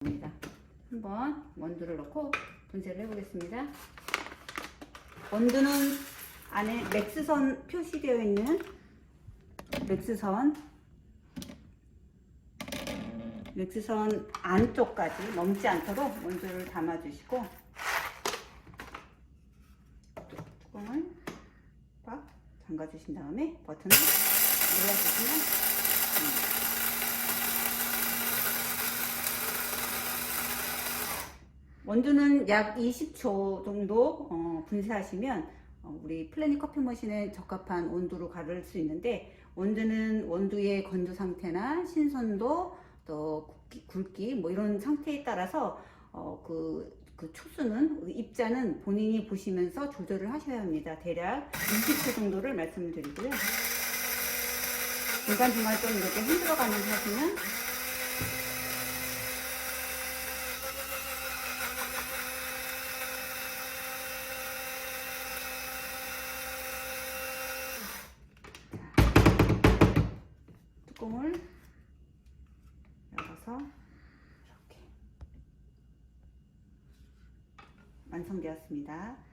입니다. 한번 원두를 넣고 분쇄를 해보겠습니다. 원두는 안에 맥스선 표시되어 있는 맥스선 맥스선 안쪽까지 넘지 않도록 원두를 담아주시고 뚜껑을 꽉 잠가주신 다음에 버튼을 눌러주시면 됩니다. 원두는 약 20초 정도 어, 분쇄하시면 어, 우리 플래닛 커피 머신에 적합한 온도로 가를 수 있는데 원두는 원두의 건조 상태나 신선도 또 굵기, 굵기 뭐 이런 상태에 따라서 어, 그, 그 초수는 입자는 본인이 보시면서 조절을 하셔야 합니다. 대략 20초 정도를 말씀을 드리고요. 중간중간 좀 이렇게 흔들어 가면서 하시면 뚜껑을 열어서 이렇게 완성되었습니다.